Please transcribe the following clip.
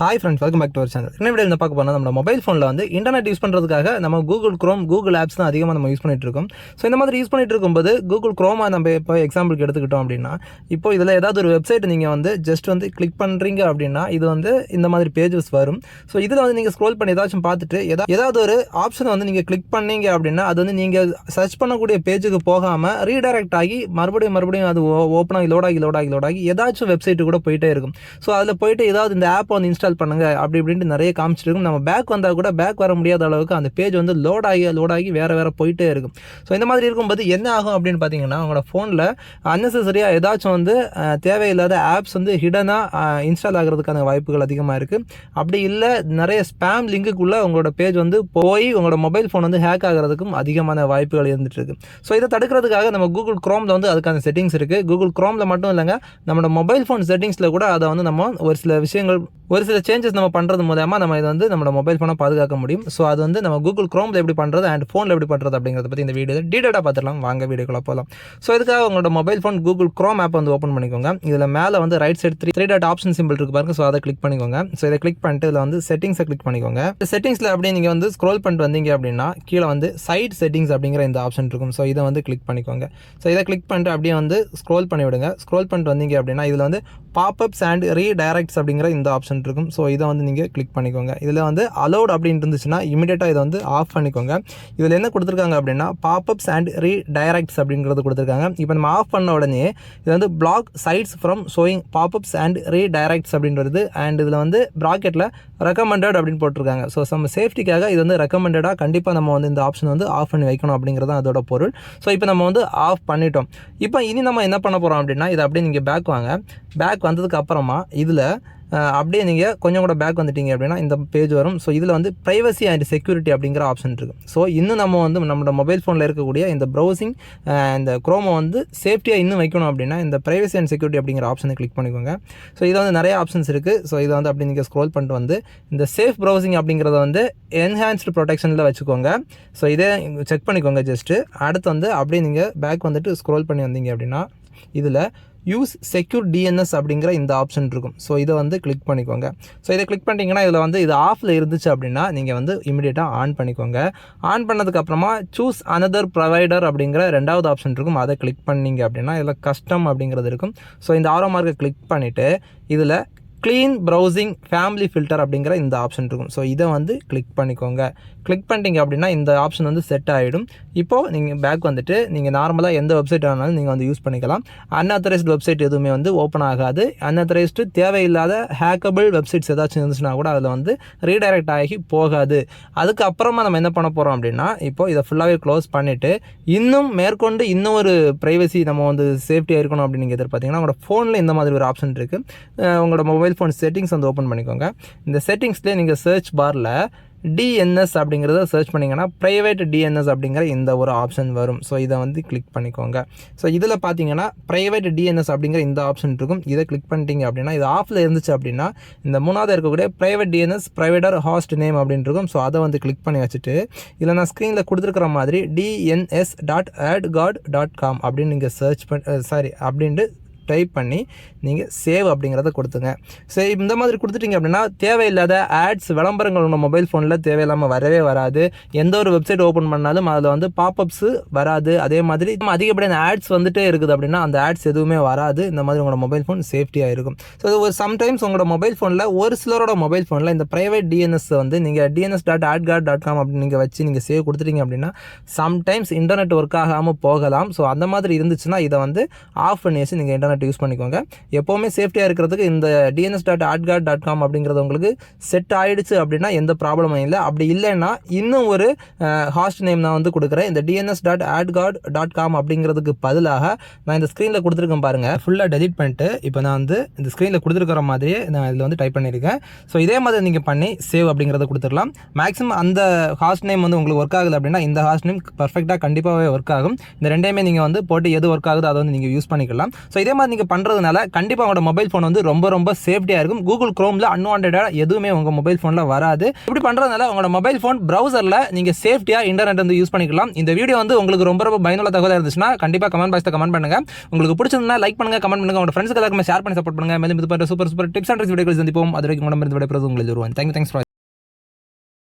Hi friends welcome back to our channel என்ன video இந்த பார்க்க போனால் நம்ம மொபைல் ஃபோனில் வந்து இன்டர்நெட் யூஸ் பண்ணுறதுக்காக நம்ம கூகுள் க்ரோம் கூகுள் ஆப்ஸ் தான் அதிகமாக நம்ம யூஸ் பண்ணிட்டு இருக்கோம். ஸோ இந்த மாதிரி யூஸ் பண்ணிட்டு இருக்கும்போது கூகுள் க்ரோமா நம்ம இப்போ எக்ஸாம்பிளுக்கு எடுத்துக்கிட்டோம் அப்படின்னா இப்போ இதில் ஏதாவது ஒரு வெப்சைட் நீங்கள் வந்து ஜஸ்ட் வந்து கிளிக் பண்ணுறீங்க அப்படின்னா இது வந்து இந்த மாதிரி பேஜஸ் வரும். ஸோ இதில் வந்து நீங்கள் ஸ்க்ரோல் பண்ணி ஏதாச்சும் பார்த்துட்டு எதா ஏதாவது ஒரு ஆப்ஷனை வந்து நீங்கள் கிளிக் பண்ணீங்க அப்படின்னா அது வந்து நீங்கள் சர்ச் பண்ணக்கூடிய பேஜுக்கு போகாமல் ரீடைரக்ட் ஆகி மறுபடியும் மறுபடியும் அது ஓப்பன் ஆகி லோட் ஆகி லோடாகி லோட் ஆகி ஏதாச்சும் வெப்சைட்டு கூட போயிட்டே இருக்கும். ஸோ அதில் போயிட்டு ஏதாவது இந்த ஆப் வந்து இன்ஸ்டால் பண்ணுங்க அப்படி இப்படின்ட்டு நிறைய காமிச்சிட்டு இருக்கும். நம்ம பேக் வந்தால் கூட பேக் வர முடியாத அளவுக்கு அந்த பேஜ் வந்து லோட் ஆகி லோட் ஆகி வேறு வேறு போயிட்டே இருக்கும். ஸோ இந்த மாதிரி இருக்கும்போது என்ன ஆகும் அப்படின்னு பார்த்தீங்கன்னா உங்களோட ஃபோனில் அன்னெசரியாக ஏதாச்சும் வந்து தேவையில்லாத ஆப்ஸ் வந்து ஹிடனாக இன்ஸ்டால் ஆகிறதுக்கான வாய்ப்புகள் அதிகமாக இருக்குது அப்படி இல்லை நிறைய ஸ்பேம் லிங்குக்குள்ளே உங்களோட பேஜ் வந்து போய் உங்களோட மொபைல் ஃபோன் வந்து ஹேக் ஆகிறதுக்கும் அதிகமான வாய்ப்புகள் இருந்துட்டு இருக்கு. ஸோ இதை தடுக்கிறதுக்காக நம்ம கூகுள் க்ரோமில் வந்து அதுக்கான செட்டிங்ஸ் இருக்குது கூகுள் க்ரோமில் மட்டும் இல்லைங்க நம்மளோட மொபைல் ஃபோன் செட்டிங்ஸில் கூட அதை வந்து நம்ம ஒரு சில விஷயங்கள் ஒரு சில சேஞ்சஸ் நம்ம பண்ணுறது மூலயமா நம்ம இதை வந்து நம்மளோட மொபைல் ஃபோனை பாதுகாக்க முடியும். ஸோ அது வந்து நம்ம கூகுள் க்ரோமில் எப்படி பண்ணுறது அண்ட் ஃபோனில் எப்படி பண்ணுறது அப்படிங்கிறத பற்றி இந்த வீடியோ டீடெயிலாக பார்த்துலாம் வாங்க வீடியோக்குள்ள போகலாம் ஸோ இதுக்காக உங்களோட mobile phone Google Chrome app வந்து ஓப்பன் பண்ணிக்கோங்க. இதில் மேலே வந்து right side three three dot option simple இருக்கு பாருங்க. ஸோ அதை கிளிக் பண்ணிக்கோங்க. ஸோ இதை கிளிக் பண்ணிட்டு இதில் வந்து செட்டிங்ஸை கிளிக் பண்ணிக்கோங்க. செட்டிங்ஸில் அப்படியே நீங்கள் வந்து ஸ்க்ரோல் பண்ணிட்டு வந்தீங்க அப்படின்னா கீழே வந்து சைட் செட்டிங்ஸ் அப்படிங்கிற இந்த ஆப்ஷன் இருக்கும். ஸோ இதை வந்து கிளிக் பண்ணிக்கோங்க. ஸோ இதை கிளிக் பண்ணிட்டு அப்படியே வந்து ஸ்க்ரோல் பண்ணி விடுங்க ஸ்க்ரோல் பண்ணிட்டு வந்தீங்க அப்படின்னா இதில் வந்து பாப்அப்ஸ் அண்ட் ரீடைரக்ட்ஸ் அப்படிங்கிற இந்த ஆப்ஷன் இருக்கும். ஸோ இதை வந்து நீங்கள் கிளிக் பண்ணிக்கோங்க. இதில் வந்து அலோட் அப்படின்னு இருந்துச்சுன்னா இமீடியட்டாக இதை வந்து ஆஃப் பண்ணிக்கோங்க. இதில் என்ன கொடுத்துருக்காங்க அப்படின்னா பாப்அப்ஸ் அண்ட் ரீடைரக்ட்ஸ் அப்படிங்கிறது கொடுத்துருக்காங்க. இப்போ நம்ம ஆஃப் பண்ண உடனே இது வந்து block sites from showing popups and redirects அப்படின்றது. அண்ட் இதில் வந்து ப்ராக்கெட்டில் ரெக்கமெண்டட் அப்படின்னு போட்டிருக்காங்க. ஸோ நம்ம சேஃப்டிக்காக இது வந்து ரெக்கமெண்டடாக கண்டிப்பாக நம்ம வந்து இந்த ஆப்ஷன் வந்து ஆஃப் பண்ணி வைக்கணும் அப்படிங்கிறது அதோட பொருள். ஸோ இப்போ நம்ம வந்து ஆஃப் பண்ணிட்டோம். இப்போ இனி நம்ம என்ன பண்ண போகிறோம் அப்படின்னா இதை அப்படியே நீங்கள் பேக் வாங்க. பேக் வந்ததுக்கு அப்புறமா இதில் அப்படியே நீங்கள் கொஞ்சம் கூட பேக் வந்துட்டீங்க அப்படின்னா இந்த பேஜ் வரும். ஸோ இதில் வந்து ப்ரைவசி அண்ட் செக்யூரிட்டி அப்படிங்கிற ஆப்ஷன் இருக்குது ஸோ இன்னும் நம்ம வந்து நம்மளோட மொபைல் ஃபோனில் இருக்கக்கூடிய இந்த ப்ரௌசிங் இந்த குரோமை வந்து சேஃப்டியாக இன்னும் வைக்கணும் அப்படின்னா இந்த ப்ரைவசி அண்ட் செக்யூரிட்டி அப்படிங்கிற ஆப்ஷனை கிளிக் பண்ணிக்கோங்க. ஸோ இதில் வந்து நிறைய ஆப்ஷன்ஸ் இருக்குது ஸோ இதை வந்து அப்படி நீங்கள் ஸ்க்ரோல் பண்ணிட்டு வந்து இந்த சேஃப் ப்ரௌசிங் அப்படிங்கிறத வந்து என்ஹான்ஸ்டு ப்ரொடெக்ஷனில் வச்சுக்கோங்க. ஸோ இதே செக் பண்ணிக்கோங்க ஜஸ்ட்டு அடுத்து வந்து அப்படியே நீங்கள் பேக் வந்துட்டு ஸ்க்ரோல் பண்ணி வந்தீங்க அப்படின்னா இதில் யூஸ் செக்யூர் டிஎன்எஸ் அப்படிங்கிற இந்த ஆப்ஷன் இருக்கும். ஸோ இதை வந்து கிளிக் பண்ணிக்கோங்க. ஸோ இதை கிளிக் பண்ணிட்டீங்கன்னா இதில் வந்து இது ஆஃபில் இருந்துச்சு அப்படின்னா நீங்கள் வந்து இமிடியேட்டாக ஆன் பண்ணிக்கோங்க. ஆன் பண்ணதுக்கப்புறமா சூஸ் அனதர் ப்ரொவைடர் அப்படிங்கிற ரெண்டாவது ஆப்ஷன் இருக்கும். அதை கிளிக் பண்ணீங்க அப்படின்னா இதில் கஸ்டம் அப்படிங்கிறது இருக்கும். ஸோ இந்த ஆரோ மார்க்கை கிளிக் பண்ணிவிட்டு இதில் க்ளீன் ப்ரௌசிங் ஃபேமிலி ஃபில்டர் அப்படிங்கிற இந்த ஆப்ஷன் இருக்கும். ஸோ இதை வந்து கிளிக் பண்ணிக்கோங்க. கிளிக் பண்ணிட்டீங்க அப்படின்னா இந்த ஆப்ஷன் வந்து செட் ஆகிடும் இப்போது நீங்கள் பேக் வந்துட்டு நீங்கள் நார்மலாக எந்த வெப்சைட் ஆனாலும் நீங்கள் வந்து யூஸ் பண்ணிக்கலாம். அன்அத்தரைஸ்டு வெப்சைட் எதுவுமே வந்து ஓப்பன் ஆகாது. அன்அத்தரைஸ்டு தேவையில்லாத ஹேக்கபிள் வெப்சைட்ஸ் ஏதாச்சும் இருந்துச்சுன்னா கூட அதில் வந்து ரீடைரக்ட் ஆகி போகாது. அதுக்கப்புறமா நம்ம என்ன பண்ண போகிறோம் அப்படின்னா இப்போ இதை ஃபுல்லாகவே க்ளோஸ் பண்ணிவிட்டு இன்னும் மேற்கொண்டு இன்னும் ஒரு ப்ரைவசி நம்ம வந்து சேஃப்டியாக இருக்கணும் அப்படின்னு நீங்கள் எதிர்பார்த்தீங்கன்னா உங்களோட ஃபோனில் இந்த மாதிரி ஒரு ஆப்ஷன் இருக்குது உங்களோட மொபைல் ஃபோன் செட்டிங்ஸ் வந்து ஓப்பன் பண்ணிக்கோங்க. இந்த செட்டிங்ஸ்லேயே நீங்கள் சர்ச் பாரில் டிஎன்எஸ் அப்படிங்கிறத சர்ச் பண்ணிங்கன்னா ப்ரைவேட் டிஎன்எஸ் அப்படிங்கிற இந்த ஒரு ஆப்ஷன் வரும். ஸோ இதை வந்து கிளிக் பண்ணிக்கோங்க. ஸோ இதில் பார்த்தீங்கன்னா ப்ரைவேட் டிஎன்எஸ் அப்படிங்கிற இந்த ஆப்ஷன் இருக்கும். இதை கிளிக் பண்ணிட்டீங்க அப்படின்னா இது ஆஃபில் இருந்துச்சு அப்படின்னா இந்த மூணாவது இருக்கக்கூடிய ப்ரைவேட் டிஎன்எஸ் ப்ரைவேடர் ஹாஸ்ட் நேம் அப்படின்னு இருக்கும். ஸோ அதை வந்து கிளிக் பண்ணி வச்சுட்டு இதில் நான் ஸ்க்ரீனில் கொடுத்துருக்குற மாதிரி DNS dot AdGuard dot com அப்படின்னு நீங்கள் சர்ச் பண்ணி சாரி அப்படின்ட்டு டைப் பண்ணி நீங்கள் சேவ் அப்படிங்கிறத கொடுத்துங்க. சரி இந்த மாதிரி கொடுத்துட்டீங்க அப்படின்னா தேவையில்லாத ஆட்ஸ் விளம்பரங்கள் உங்கள் மொபைல் ஃபோனில் தேவையில்லாமல் வரவே வராது. எந்த ஒரு வெப்சைட் ஓப்பன் பண்ணாலும் அதில் வந்து பாப்அப்ஸு வராது. அதே மாதிரி அதிகப்படியான ஆட்ஸ் வந்துட்டே இருக்குது அப்படின்னா அந்த ஆட்ஸ் எதுவுமே வராது. இந்த மாதிரி உங்களோட மொபைல் ஃபோன் சேஃப்டியாக இருக்கும். ஸோ இது ஒரு சம்டைம்ஸ் உங்களோட மொபைல் ஃபோனில் ஒரு சிலரோட மொபைல் ஃபோனில் இந்த ப்ரைவேட் டிஎன்எஸ் வந்து நீங்கள் DNS dot AdGuard dot com அப்படின்னு நீங்கள் வச்சு நீங்கள் சேவ் கொடுத்துட்டீங்க அப்படின்னா சம்டைம்ஸ் இன்டர்நெட் ஒர்க் ஆகாமல் போகலாம். ஸோ அந்த மாதிரி இருந்துச்சுன்னா இதை வந்து ஆஃப் பண்ணி வச்சு நீங்கள் இன்டர்நெட் யூஸ் பண்ணிக்கோங்க. எப்போவுமே சேஃப்டியாக இருக்கிறதுக்கு இந்த DNS dot AdGuard dot com அப்படிங்கிறது உங்களுக்கு செட் ஆகிடுச்சு அப்படின்னா எந்த ப்ராப்ளமும் இல்லை. அப்படி இல்லைன்னா இன்னும் ஒரு ஹாஸ்ட் நேம் நான் வந்து கொடுக்குறேன். இந்த DNS dot AdGuard dot com அப்படிங்கிறதுக்கு பதிலாக நான் இந்த ஸ்க்ரீனில் கொடுத்துருக்கேன் பாருங்கள் ஃபுல்லாக டெலிட் பண்ணிட்டு இப்போ நான் வந்து இந்த ஸ்க்ரீனில் கொடுத்துருக்கிற மாதிரியே நான் இதில் வந்து டைப் பண்ணியிருக்கேன். ஸோ இதே மாதிரி நீங்கள் பண்ணி சேவ் அப்படிங்கிறத கொடுத்துடலாம். மேக்ஸிமம் அந்த ஹாஸ்ட் நேம் வந்து உங்களுக்கு ஒர்க் ஆகுது அப்படின்னா இந்த ஹாஸ்ட் நேம் பர்ஃபெக்டாக கண்டிப்பாகவே ஒர்க் ஆகும். இந்த ரெண்டையுமே நீங்கள் வந்து போட்டு எது ஒர்க் ஆகுது அதை வந்து நீங்கள் யூஸ் பண்ணிக்கலாம். ஸோ இதே மாதிரி மாதிரி நீங்கள் பண்ணுறதுனால கண்டிப்பாக உங்களோட மொபைல் ஃபோன் வந்து ரொம்ப ரொம்ப சேஃப்டியாக இருக்கும். கூகுள் க்ரோமில் அன்வான்டாக எதுவுமே உங்கள் மொபைல் ஃபோனில் வராது. இப்படி பண்ணுறதுனால உங்களோட மொபைல் ஃபோன் ப்ரௌசரில் நீங்கள் சேஃப்டியாக இன்டர்நெட் வந்து யூஸ் பண்ணிக்கலாம். இந்த வீடியோ வந்து உங்களுக்கு ரொம்ப ரொம்ப பயனுள்ள தகவலாக இருந்துச்சுன்னா கண்டிப்பாக கமெண்ட் பாக்ஸில் கமெண்ட் பண்ணுங்க. உங்களுக்கு பிடிச்சிருந்தா லைக் பண்ணுங்கள் கமெண்ட் பண்ணுங்க. உங்க ஃப்ரெண்ட்ஸ்க்கு எல்லாருமே ஷேர் பண்ணி சப்போர்ட் பண்ணுங்க. மேலும் இது பண்ணுற சூப்பர் சூப்பர் டிப்ஸ் அண்ட் வீடியோக்கள் சந்திப்போம். அது வரைக்கும் உடம்பு விடைபெறுவது உங்களுக்கு வருவாங்க தேங்க்யூ தேங்க்ஸ்